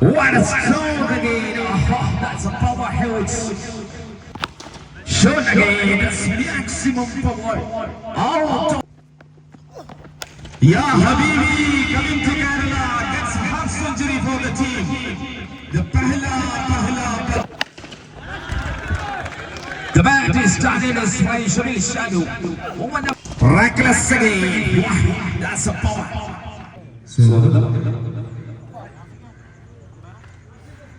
What a stroke again. Oh, that's a power huge. Shot again. That's maximum power. Out. Ya Habibi coming to Kerala gets half century for the team. The Pahla Pahla. The bat is started as by Shabir Shadu. Reckless again. That's a power.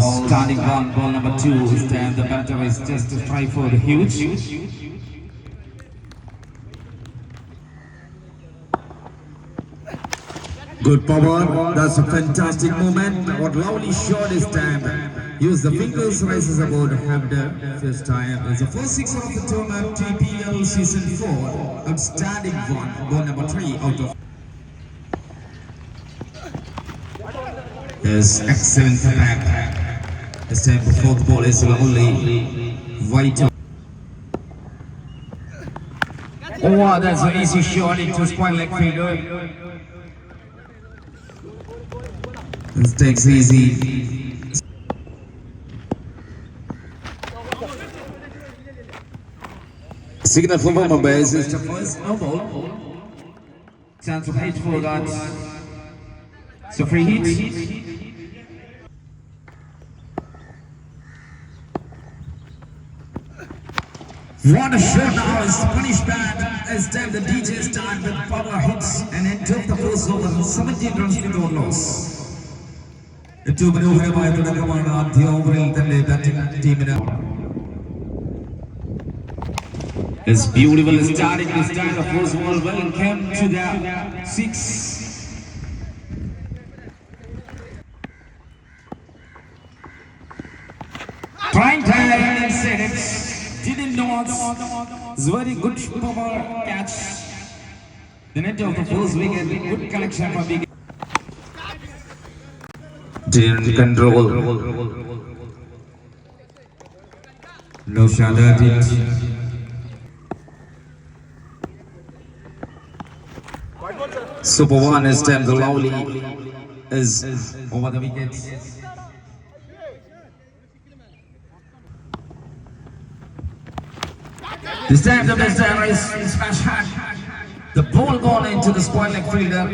All starting one ball number two time. The batter is just to try for the huge. Good power. That's a fantastic moment. What lovely shot is time. Use the fingers, rises about Hamder. First time. It's the first six of the tournament. TPL season four. Outstanding one. Ball number three out of. Yes, excellent back. This time the ball is lovely. White. Oh, that's an easy shot into spine leg fielder. This takes easy. Signal from Mumbai is the first no ball. Chance of hit for that. So free hit. What a shot now is punished bad as time the DJ start with power hits and end of the first over 17 runs without loss. ഏറ്റവും മനോഹരമായ തുടക്കമാണ് ആദ്യ ഓവറിൽ തന്നെ batting ടീമിന് It's beautiful starting this time. The first ball welcome to the six. Trying time inside it. Didn't know it's very good power catch. The net of the first wicket, good collection for big. Didn't control. No shot at it. Super one is time the lovely is over the wickets. This the best ever is smash. The ball gone into the spoil fielder.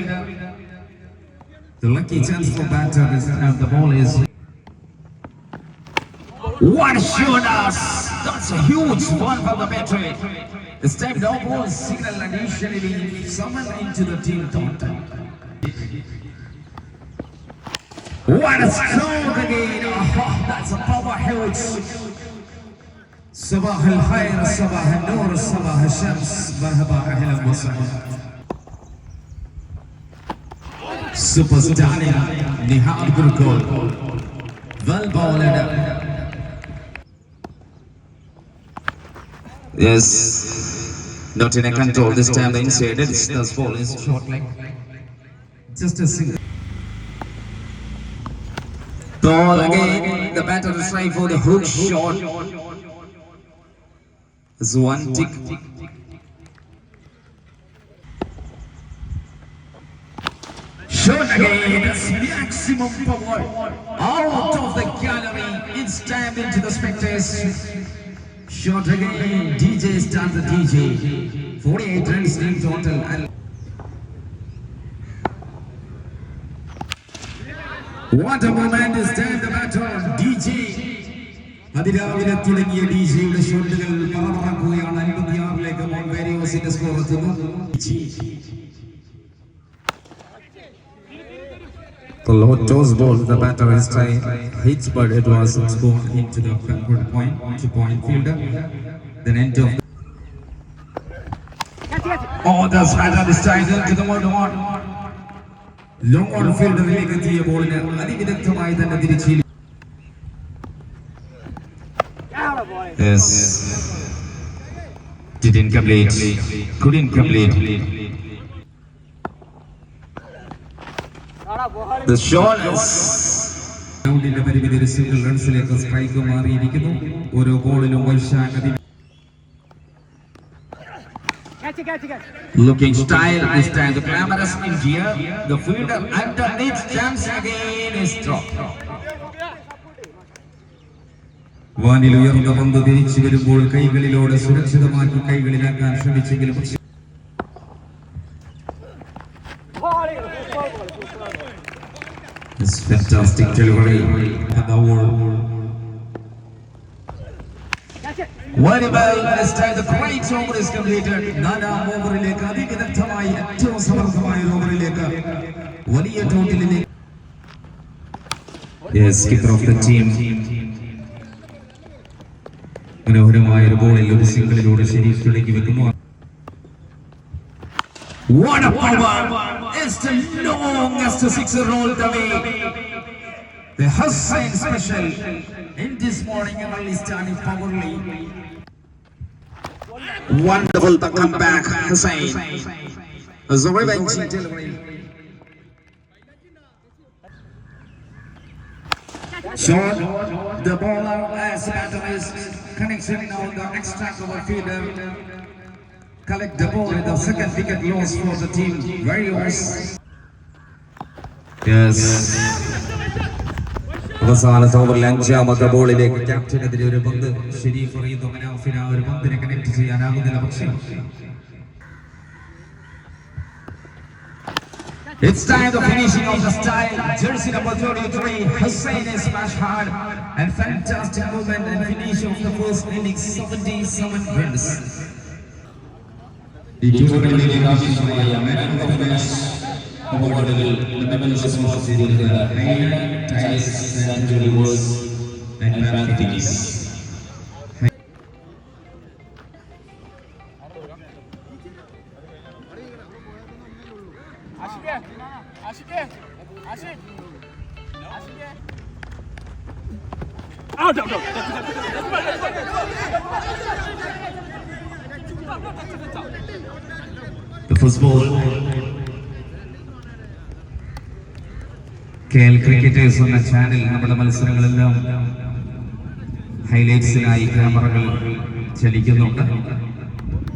The lucky chance for batter is time the ball is. What a shot! That's a huge one for the battery. This time no ball signal additionally summoned into the team. What a stroke again! Oh, that's a power huge. صباح الخير صباح النور صباح الشمس مرحبا اهلا وسهلا Super stunning. Nihal Gurkul. Well bowled. Yes. Not in a control this time. The inside. It's the ball is short leg. Just a single. Ball again. The batter is trying for the hook shot. It's one tick. Shot again, that's maximum power. Out of the gallery, it's time into the spectators. Shot again. DJ starts the DJ. 48 runs in total. And What a moment is time the batter DJ. അതിരാവിലെ തുടങ്ങിയ D ജിയുടെ ഷോട്ടുകൾ പറമറക്കുകയാണ് അൻപത്തിയാറിലേക്ക് മോൺവേരിയോസിന്റെ score എത്തുന്നു The low toss ball, the batter is trying hits, but it was scored into the backward point, to point fielder. Then end of Oh, the batter is trying into the one one. Long on ഫീൽഡറിലേക്ക് എത്തിയ ബോളിന് അതിവിദഗ്ധമായി തന്നെ തിരിച്ചു Yes. Didn't complete. Couldn't complete. The shot is. ഗ്രൗണ്ടിന്റെ പരിമിതി ഒരു single റൺസിലേക്ക് strike മാറിയിരിക്കുന്നു ഓരോ ബോളിലും വൈശാഖതി Looking style this time. The glamorous India. The fielder underneath jumps again is dropped. വാനിൽ ഉയർന്ന പന്ത് തിരിച്ചു വരുമ്പോൾ കൈകളിലൂടെ സുരക്ഷിതമാക്കി കൈകളിലാക്കാൻ ശ്രമിച്ചെങ്കിലും ഓവറിലേക്ക് ഏറ്റവും സമർത്ഥമായ ഓവറിലേക്ക് വലിയ ടോട്ടിലേക്ക് മനോഹരമായ ഒരു ബോളിൽ ഒരു സിംഗിളിലൂടെ ശരീഫ് തുടങ്ങി വെക്കുന്നു What a power! It's the longest sixer rolled away. The Hussain special in this morning early starting powerly. Wonderful the comeback, Hussain. As a revenge delivery. Short, the bowler as batter is connection now the extra cover fielder. Collect the ball with the second wicket loss for the team. Very worse. Yes. അവസാനത്തെ ഓവറിൽ അഞ്ചാമത്തെ ബോളിലേക്ക് ക്യാപ്റ്റനെതിരെ ഒരു പന്ത് ഷെരീഫ് അറിയുന്നു ഒരു പന്തിനെ connect ചെയ്യാനാകുന്നില്ല പക്ഷേ It's time the finishing of the style. Jersey number 33, Hussein is smash hard. And fantastic movement and finish of the first innings, 77 runs. ഈ ടൂർണമെന്റിലേക്ക് ആവശ്യമായ മാൻ ഓഫ് ദ മാച്ച് അവാർഡുകൾ മെമ്മൻസ് സ്പോൺസർ ചെയ്തിരിക്കുന്നത് tiles century verse and families 아쉽게 아쉽게 아쉽 아쉽게 아 잠깐 The first ball. K L cricketers എന്ന channel നമ്മുടെ മത്സരങ്ങളെല്ലാം ഹൈലൈറ്റ്സിനായി ക്യാമറകൾ ചലിക്കുന്നുണ്ട്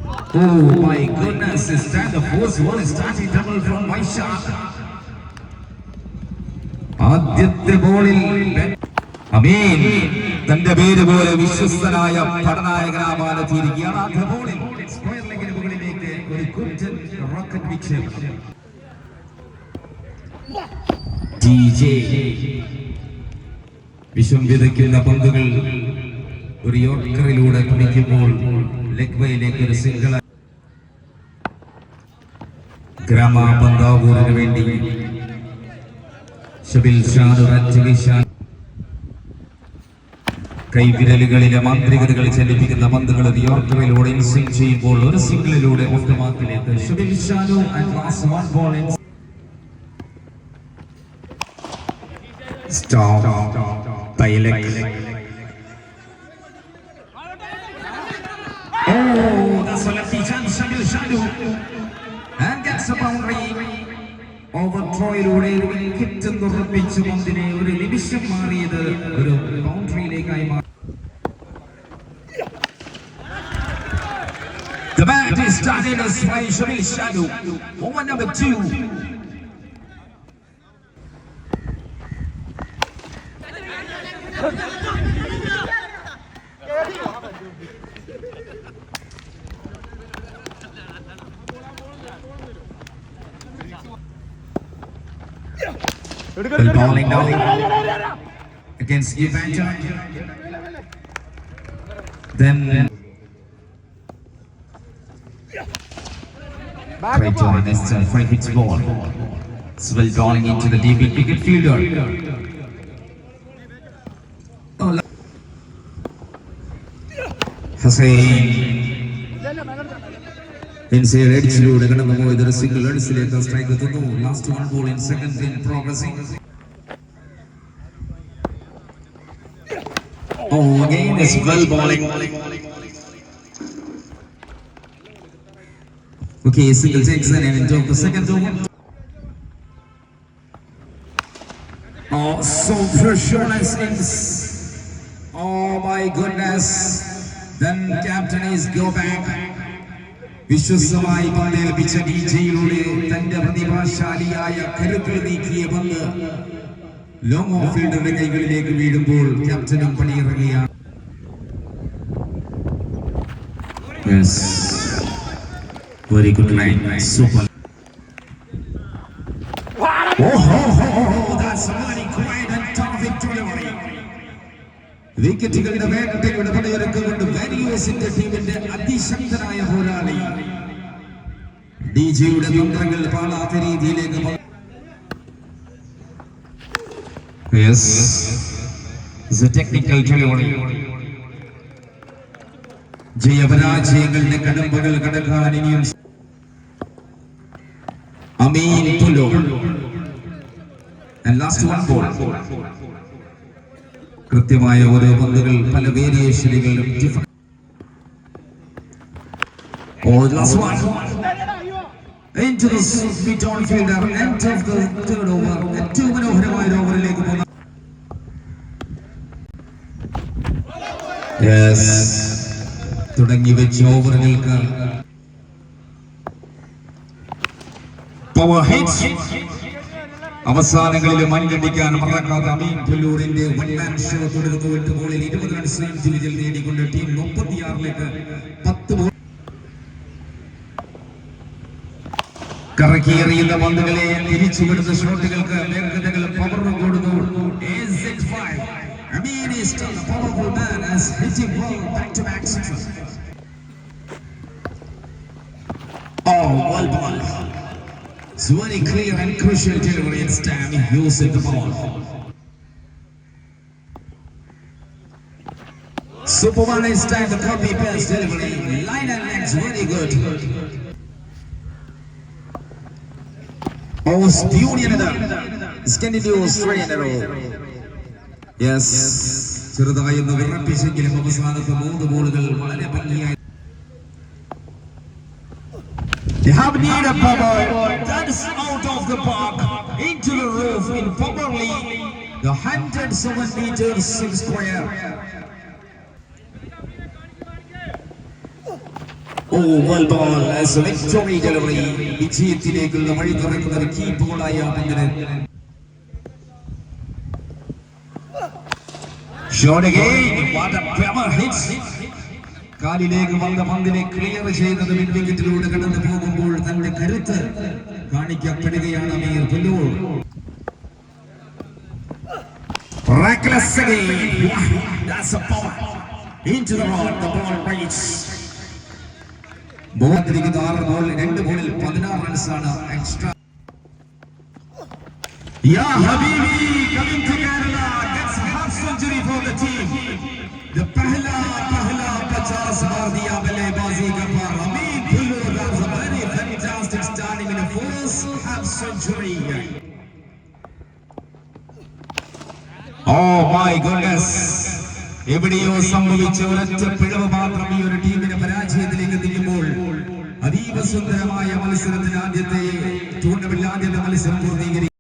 Oh my goodness, this time the first one is starting double from Vaishak. ആദ്യത്തെ ബോളിൽ അമീൻ തന്റെ പേര് പോലെ വിശ്വസ്തനായ പടനായകനാവാനെത്തിയിരിക്കുകയാണ് ആദ്യ ബോളിൽ സ്ക്വയർ ലെഗിന് മുകളിലേക്ക് ഒരു കുറ്റൻ റോക്കറ്റ് വിക്ഷേപം DJ. വിഷം വിതയ്ക്കുന്ന പന്തുകൾ ഒരു യോർക്കറിലൂടെ പിടിക്കുമ്പോൾ ലെഗ് ഒരു സിംഗിൾ ഗ്രാമ പന്താവൂരിന് വേണ്ടി കൈവിരലുകളിലെ മാന്ത്രികതകൾ ചലിപ്പിക്കുന്ന പന്തുകൾ ഒരു യോർക്കറിലൂടെ ഇൻസ്വിംഗ് ചെയ്യുമ്പോൾ ഒരു സിംഗിളിലൂടെ ഓഫ് ഷാനു and one Stop. Tilak. Oh, that's a lefty chance, Shamil Shadu. And gets a boundary. ഓവർട്രോയിലൂടെ ഒരു വിക്കറ്റ് നിർമ്മിച്ചു പന്തിനെ ഒരു നിമിഷം മാറിയത് ഒരു ബൗണ്ടറിയിലേക്കായി മാറി The bat is started as by Shamil Shadu. Over number two. Bowling now against Evander. Then Right to an instant free hit ball. Swell bowling into the deep wicket fielder. Hussein. Inside എഡ്ജിലൂടെ കടന്നു പോയത് ഒരു single റൺസിലേക്ക് strike എത്തുന്നു last one ball in second in progressing Oh, again is well bowling. Okay, single takes an end of the second over. Oh, so pressure is Oh my goodness. Then captain is go back. വിശ്വസമായി പന്തേൽപ്പിച്ച D ജെയിലൂടെ തന്റെ പ്രതിഭാശാലിയായ കരുത്തിൽ നീക്കിയ പന്ത്. Long of ഫീൽഡറുടെ കൈകളിലേക്ക് വീഴുമ്പോൾ ക്യാപ്റ്റനും പണിയിറങ്ങിയാണ് yes very good night super വിക്കറ്റുകളുടെ വേട്ടയുടെ പടയൊരുക്കുകൊണ്ട് വാരിയേഴ്സിന്റെ ടീമിന്റെ അതിശക്തനായ പോരാളി. ഡി ജിയുടെ തന്ത്രങ്ങൾ പാളാത്ത രീതിയിലേക്ക് ടെക്നിക്കൽ ജയപരാജയങ്ങളുടെ കടമ്പകൾ കടക്കാൻ ഇനിയും അമീൻ ലാസ്റ്റ് വൺ ബോൾ കൃത്യമായ ഓരോ പന്തുകൾ പല വേരിയേഷനുകൾ into the mid on fielder end of the third over. തുടങ്ങി വെച്ച ഓവറുകൾക്ക് പവർ അവസാനങ്ങളിൽ മഞ്ഞടിക്കാൻ മറക്കാതെ അമീൻ പുല്ലൂരിന്റെ വൺ മാൻ ഷോ തുടരുന്നു എട്ട് ഗോളിൽ ഇരുപത് റൺസ് ഇൻഡിവിജ്വൽ നേടിക്കൊണ്ട് ടീം മുപ്പത്തിയാറിലേക്ക് പത്ത് കറക്കിയെറിയുന്ന പന്തുകളെ തിരിച്ചുവിടുന്ന ഷോട്ടുകൾക്ക് വേഗതകൾ പവർ കൊടുത്തു AZ5. Amin is still a powerful man as hitting ball back to back sixes. Oh, well ball. It's very clear and crucial delivery. It's time using the ball. Superman is time to copy paste delivery. Line and legs very good. Most beauty another. Scandinavian three in a row. Yes. ചെറുതായി ഒന്ന് വിറപ്പിച്ചെങ്കിലും അവസാനത്തെ മൂന്ന് ബോളുകൾ വളരെ ഭംഗിയായി They have need a power that is out of the park into the roof in properly the 107 meters six square. Oh, well ball as a victory delivery. വിജയത്തിലേക്കുള്ള വഴി തുറക്കുന്ന ഒരു key ബോളായ പന്തിന് Shot again. What a power hit. കാലിലേക്ക് വന്ന പന്തിനെ clear ചെയ്തത് വിക്കറ്റിലൂടെ കടന്നു പോകുമ്പോൾ തന്റെ കരുത്ത് കാണിക്കപ്പെടുകയാണ് Ameer Pullur Reckless again. That's a power. Into the rod, the ball breaks. Ball തിരിക്കുന്ന ആറ് ബോൾ രണ്ട് ബോളിൽ പതിനാറ് എക്സ്ട്രാ യാ ഹബീബി coming to Oh my goodness എവിടെയോ സംഭവിച്ച ഒരൊറ്റ പിഴവ് മാത്രം ഈ ഒരു ടീമിന്റെ പരാജയത്തിലേക്ക് എത്തിക്കുമ്പോൾ അതീവ സുന്ദരമായ മത്സരത്തിന് ആദ്യത്തെ ടൂർണമെന്റിൽ ആദ്യത്തെ മത്സരം പൂർത്തീകരിക്കും.